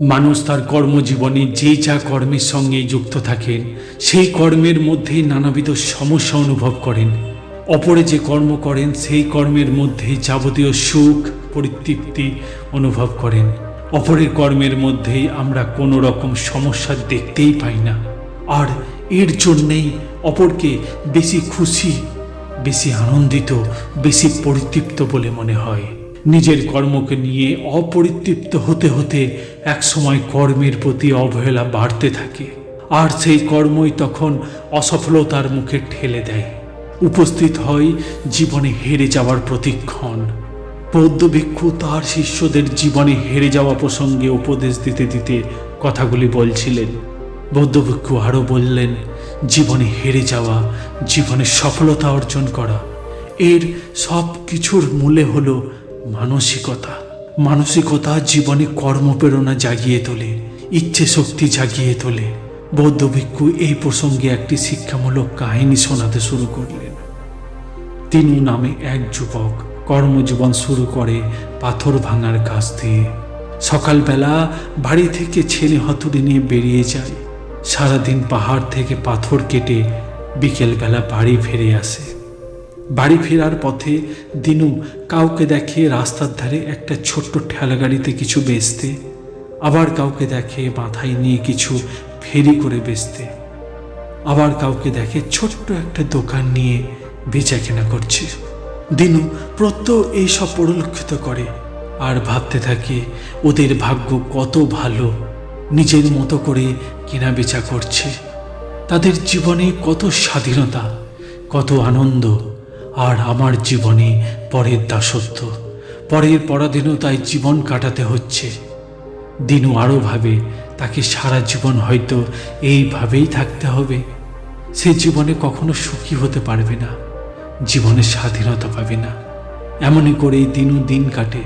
মানুষ তার কর্মজীবনে যে যা কর্মের সঙ্গে যুক্ত থাকেন, সেই কর্মের মধ্যেই নানাবিধ সমস্যা অনুভব করেন। অপরে যে কর্ম করেন, সেই কর্মের মধ্যেই যাবতীয় সুখ, পরিতৃপ্তি অনুভব করেন। অপরের কর্মের মধ্যেই আমরা কোনো রকম সমস্যা দেখতেই পাই না। আর এর জন্যেই অপরকে বেশি খুশি, বেশি আনন্দিত, বেশি পরিতৃপ্ত বলে মনে হয়। নিজের কর্মকে নিয়ে অপরিতৃপ্ত হতে হতে একসময় কর্মের প্রতি অবহেলা বাড়তে থাকে। আর সেই কর্মই তখন অসফলতার মুখে ঠেলে দেয়। উপস্থিত হয় জীবনে হেরে যাওয়ার প্রতিক্ষণ। বৌদ্ধ ভিক্ষু তার শিষ্যদের জীবনে হেরে যাওয়া প্রসঙ্গে উপদেশ দিতে দিতে কথাগুলি বলছিলেন। বৌদ্ধ ভিক্ষু আরও বললেন, জীবনে হেরে যাওয়া, জীবনে সফলতা অর্জন করা, এর সব কিছুর মূলে হলো মানসিকতা। মানসিকতা জীবনে কর্মপ্রেরণা জাগিয়ে তোলে ইচ্ছে শক্তি জাগিয়ে তোলে। বৌদ্ধ ভিক্ষু এই প্রসঙ্গে একটি শিক্ষামূলক কাহিনী শোনাতে শুরু করলেন। তিনি নামে এক যুবক কর্মজীবন শুরু করে পাথর ভাঙার কাজ দিয়ে। সকালবেলা বাড়ি থেকে ছেলে হাতুড়ি নিয়ে বেরিয়ে যায়। সারাদিন পাহাড় থেকে পাথর কেটে বিকেলবেলা বাড়ি ফিরে আসে। বাড়ি ফেরার পথে দিনু কাউকে দেখে রাস্তার ধারে একটা ছোট্ট ঠেলাগাড়িতে কিছু বেচতে, আবার কাউকে দেখে মাথায় নিয়ে কিছু ফেরি করে বেচতে, আবার কাউকে দেখে ছোট্ট একটা দোকান নিয়ে বেচা কেনা করছে। দিনু প্রত্যহ এইসব পরিলক্ষিত করে আর ভাবতে থাকে, ওদের ভাগ্য কত ভালো, নিজের মতো করে কেনা বেচা করছে। তাদের জীবনে কত স্বাধীনতা, কত আনন্দ আর আমার জীবনে পরের দাসত্ব। পরের পরাধীনতায় জীবন কাটাতে হচ্ছে। দিনু আরও ভাবে, তাকে সারা জীবন হয়তো এইভাবেই থাকতে হবে। সে জীবনে কখনো সুখী হতে পারবে না, জীবনে স্বাধীনতা পাবে না। এমনই করেই দিনু দিন কাটে।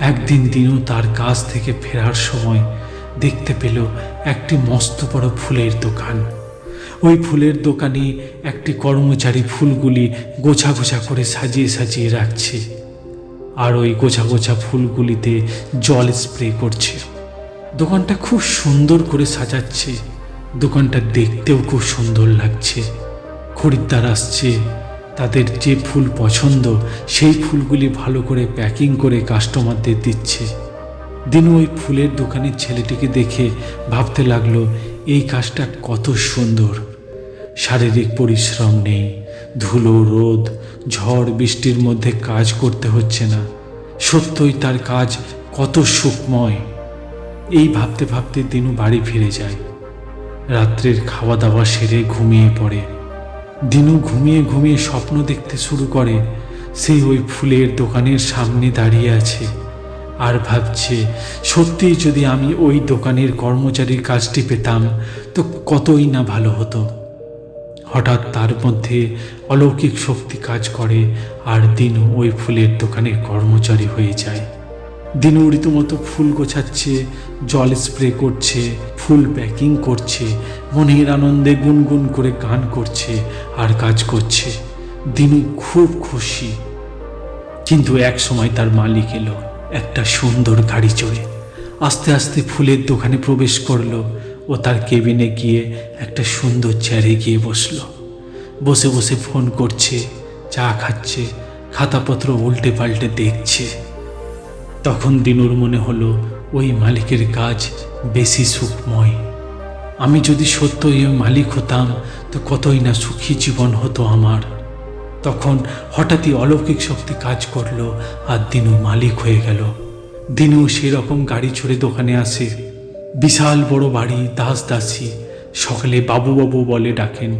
একদিন দিনু তার কাজ থেকে ফেরার সময় দেখতে পেল একটি মস্ত বড় ফুলের দোকান। ওই ফুলের দোকানে একটি কর্মচারী ফুলগুলি গোছা গোছা করে সাজিয়ে সাজিয়ে রাখছে। আর ওই গোছা গোছা ফুলগুলিতে জল স্প্রে করছে। দোকানটা খুব সুন্দর করে সাজাচ্ছে। দোকানটা দেখতেও খুব সুন্দর লাগছে। খরিদ্দার আসছে। তাদের যে ফুল পছন্দ, সেই ফুলগুলি ভালো করে প্যাকিং করে কাস্টমারদের দিচ্ছে। দিনু ওই ফুলের দোকানের ছেলেটিকে দেখে ভাবতে লাগল কাজটা কত সুন্দর। শারীরিক পরিশ্রম নেই, ধুলো, রোদ, ঝড়, বৃষ্টির মধ্যে কাজ করতে হচ্ছে না। সত্যই তার কাজ কত সুখময়। এই ভাবতে ভাবতে দিনু বাড়ি ফিরে যায়। রাত্রের খাওয়া দাওয়া সেরে ঘুমিয়ে পড়ে। দিনু ঘুমিয়ে ঘুমিয়ে স্বপ্ন দেখতে শুরু করে সেই ওই ফুলের দোকানের সামনে দাঁড়িয়ে আছে। আর ভাবছে সত্যি যদি আমি ওই দোকানের কর্মচারীর কাজটি পেতাম, তো কতই না ভালো হতো। হঠাৎ তার মধ্যে অলৌকিক শক্তি কাজ করে আর দিনু ওই ফুলের দোকানের কর্মচারী হয়ে যায়। দিনু রীতিমতো ফুল গোছাচ্ছে, জল স্প্রে করছে, ফুল প্যাকিং করছে, মনের আনন্দে গুনগুন করে গান করছে আর কাজ করছে। দিনু খুব খুশি। কিন্তু এক সময় তার মালিক এলো। একটা সুন্দর গাড়ি চড়ে। আস্তে আস্তে ফুলের দোকানে প্রবেশ করল ও তার কেবিনে গিয়ে একটা সুন্দর চেয়ারে গিয়ে বসল। বসে বসে ফোন করছে, চা খাচ্ছে, খাতাপত্র উল্টে পাল্টে দেখছে। তখন দিনুর মনে হলো ওই মালিকের কাজ বেশি সুখময়। আমি যদি সত্যই মালিক হতাম তো কতই না সুখী জীবন হতো আমার। তখন হঠাৎই অলৌকিক শক্তি কাজ করল আর দিনু মালিক হয়ে গেল। দিনু সেরকম গাড়ি চড়ে দোকানে আসে। বিশাল বড় বাড়ি, দাস দাসী, সকালে বাবু বাবু বলে ডাকেন।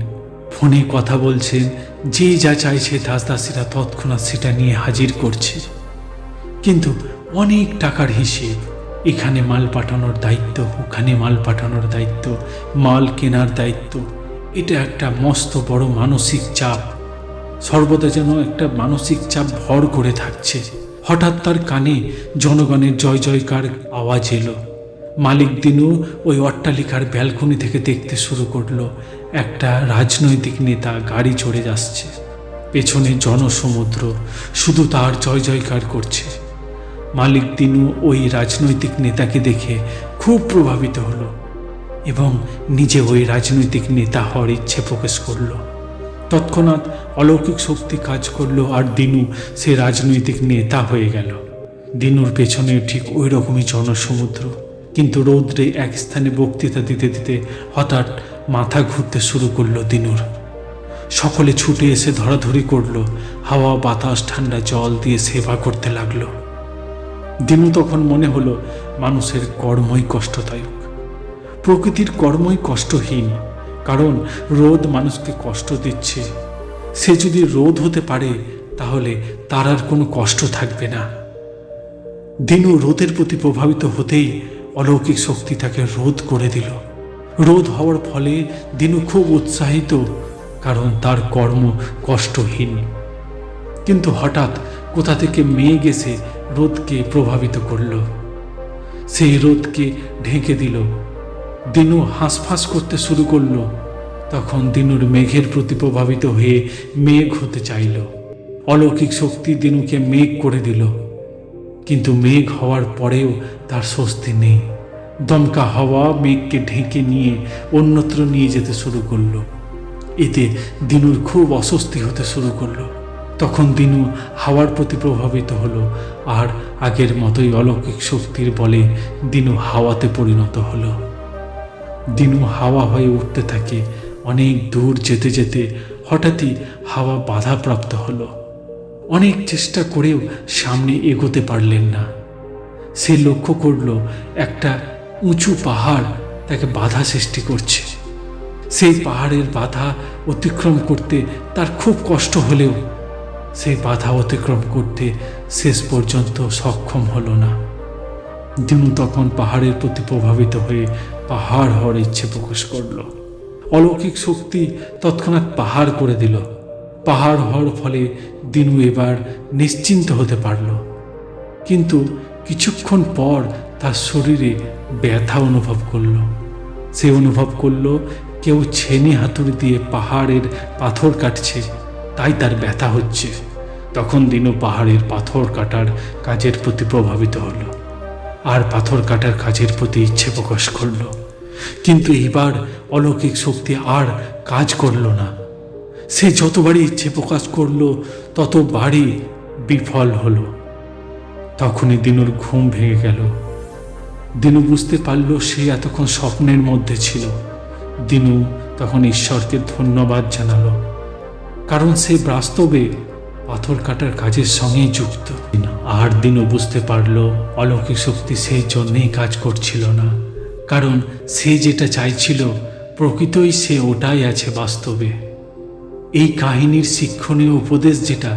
ফোনে কথা বলছেন, যে যা চাইছে দাস দাসীরা তৎক্ষণাৎ সেটা নিয়ে হাজির করছে। কিন্তু অনেক টাকার হিসেব, এখানে মাল পাঠানোর দায়িত্ব, ওখানে মাল পাঠানোর দায়িত্ব, মাল কেনার দায়িত্ব, এটা একটা মস্ত বড় মানসিক চাপ। সর্বদা যেন একটা মানসিক চাপ ভর করে থাকছে। হঠাৎ তার কানে জনগণের জয় জয়কার আওয়াজ এলো। মালিক দিনু ওই অট্টালিকার ব্যালকনি থেকে দেখতে শুরু করল। একটা রাজনৈতিক নেতা গাড়ি চড়ে যাচ্ছে। পেছনে জনসমুদ্র, শুধু তার জয় জয়কার করছে। মালিক দিনু ওই রাজনৈতিক নেতাকে দেখে খুব প্রভাবিত হলো এবং নিজে ওই রাজনৈতিক নেতা হওয়ার ইচ্ছে প্রকাশ করল। তৎক্ষণাৎ অলৌকিক শক্তি কাজ করল আর দিনু সে রাজনৈতিক নেতা হয়ে গেল। দিনুর পেছনে ঠিক ওই রকমই জনসমুদ্র। কিন্তু রৌদ্রে এক স্থানে বক্তৃতা দিতে দিতে হঠাৎ মাথা ঘুরতে শুরু করল দিনুর। সকলে ছুটে এসে ধরাধরি করল, হাওয়া, বাতাস, ঠান্ডা জল দিয়ে সেবা করতে লাগল। দিনু তখন মনে হলো, মানুষের কর্মই কষ্টদায়ক। প্রকৃতির কর্মই কষ্টহীন। কারণ রোদ মানুষকে কষ্ট দিচ্ছে। সে যদি রোদ হতে পারে, তাহলে তার আর কোনো কষ্ট থাকবে না। দিনু রোদের প্রতি প্রভাবিত হতেই অলৌকিক শক্তি তাকে রোধ করে দিল। রোধ হওয়ার ফলে দিনু খুব উৎসাহিত, কারণ তার কর্ম কষ্টহীন। কিন্তু হঠাৎ কোথা থেকে মেয়ে গেছে রোদকে প্রভাবিত করল। সেই রোদকে ঢেকে দিল দিনু হাঁসফাঁস করতে শুরু করল। তখন দিনুর মেঘের প্রতি প্রভাবিত হয়ে মেঘ হতে চাইল। অলৌকিক শক্তি দিনুকে মেঘ করে দিল। কিন্তু মেঘ হওয়ার পরেও তার স্বস্তি নেই। দমকা হাওয়া মেঘকে ঢেকে নিয়ে অন্যত্র নিয়ে যেতে শুরু করল। এতে দিনুর খুব অস্বস্তি হতে শুরু করল। তখন দিনু হাওয়ার প্রতি প্রভাবিত হলো আর আগের মতোই অলৌকিক শক্তির বলে দিনু হাওয়াতে পরিণত হলো। দিনু হাওয়া হয়ে উঠতে থাকে। অনেক দূর যেতে যেতে হঠাৎই হাওয়া বাধাপ্রাপ্ত হলো। অনেক চেষ্টা করেও সামনে এগোতে পারলেন না। সে লক্ষ্য করল একটা উঁচু পাহাড় তাকে বাধা সৃষ্টি করছে। সেই পাহাড়ের বাধা অতিক্রম করতে তার খুব কষ্ট হলেও সেই বাধা অতিক্রম করতে শেষ পর্যন্ত সক্ষম হলো না। দিনু তখন পাহাড়ের প্রতি প্রভাবিত হয়ে পাহাড় হওয়ার ইচ্ছে প্রকাশ করল। অলৌকিক শক্তি তৎক্ষণাৎ পাহাড় করে দিল। পাহাড় হওয়ার ফলে দিনু এবার নিশ্চিন্ত হতে পারল। কিন্তু কিছুক্ষণ পর তার শরীরে ব্যথা অনুভব করল। সে অনুভব করল কেউ ছেনি হাতুড়ি দিয়ে পাহাড়ের পাথর কাটছে, তাই তার ব্যথা হচ্ছে। তখন দিনু পাহাড়ের পাথর কাটার কাজের প্রতি প্রভাবিত হলো। আর পাথর কাটার কাজের প্রতি ইচ্ছে প্রকাশ করল। কিন্তু এবার অলৌকিক শক্তি আর কাজ করল না। সে যতবারই ইচ্ছে প্রকাশ করল, ততবারই বিফল হলো। তখনই দিনুর ঘুম ভেঙে গেল। দিনু বুঝতে পারল সে এতক্ষণ স্বপ্নের মধ্যে ছিল। দিনু তখন ঈশ্বরকে ধন্যবাদ জানালো। কারণ সে বাস্তবে পাথর কাটার কাজের সঙ্গেই যুক্ত। আর দিনও বুঝতে পারল, অলৌকিক শক্তি সেই জন্যেই কাজ করছিল না। কারণ সে যেটা চাইছিল, প্রকৃতই সে ওটাই আছে বাস্তবে। এই কাহিনীর শিক্ষণীয় উপদেশ যেটা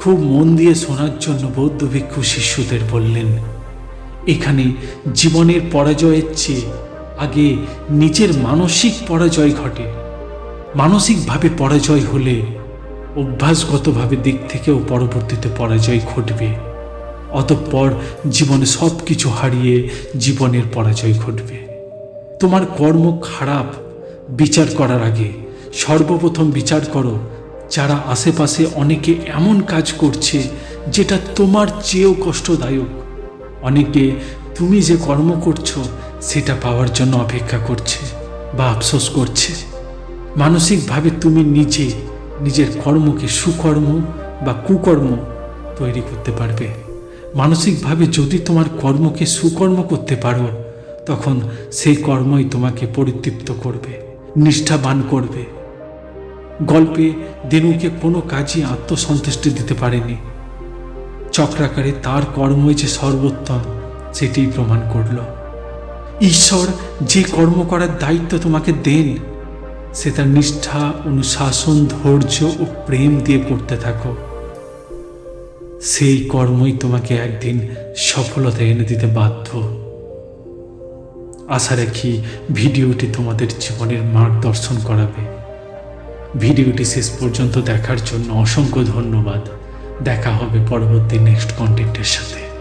খুব মন দিয়ে শোনার জন্য বৌদ্ধ ভিক্ষু শিষ্যদের বললেন, এখানে জীবনের পরাজয়ের চেয়ে আগে নিজের মানসিক পরাজয় ঘটে। মানসিকভাবে পরাজয় হলে অভ্যাসগতভাবে দিক থেকেও পরবর্তীতে পরাজয় ঘটবে। অতঃপর জীবনে সব কিছু হারিয়ে জীবনের পরাজয় ঘটবে। তোমার কর্ম খারাপ, বিচার করার আগে সর্বপ্রথম বিচার করো, যারা আশেপাশে অনেকে এমন কাজ করছে যেটা তোমার চেয়েও কষ্টদায়ক। অনেকে তুমি যে কর্ম করছ সেটা পাওয়ার জন্য অপেক্ষা করছে বা আফসোস করছে। মানসিকভাবে তুমি নিজে নিজের কর্মকে সুকর্ম বা কুকর্ম তৈরি করতে পারবে। মানসিকভাবে যদি তোমার কর্মকে সুকর্ম করতে পারো, তখন সেই কর্মই তোমাকে পরিতৃপ্ত করবে, নিষ্ঠাবান করবে। গল্পে দিনুকে কোনো কাজই আত্মসন্তুষ্টি দিতে পারেনি। চক্রাকারে তার কর্মই যে সর্বোত্তম সেটি প্রমাণ করল। ঈশ্বর যে কর্ম করার দায়িত্ব তোমাকে দেন সে তার নিষ্ঠা, অনুশাসন, ধৈর্য ও প্রেম দিয়ে করতে থাকো। সেই কর্মই তোমাকে একদিন সফলতা এনে দিতে বাধ্য। আশা রাখি ভিডিওটি তোমাদের জীবনের মার্গদর্শন করাবে। ভিডিওটি শেষ পর্যন্ত দেখার জন্য অসংখ্য ধন্যবাদ। দেখা হবে পরবর্তী নেক্সট কন্টেন্টের সাথে।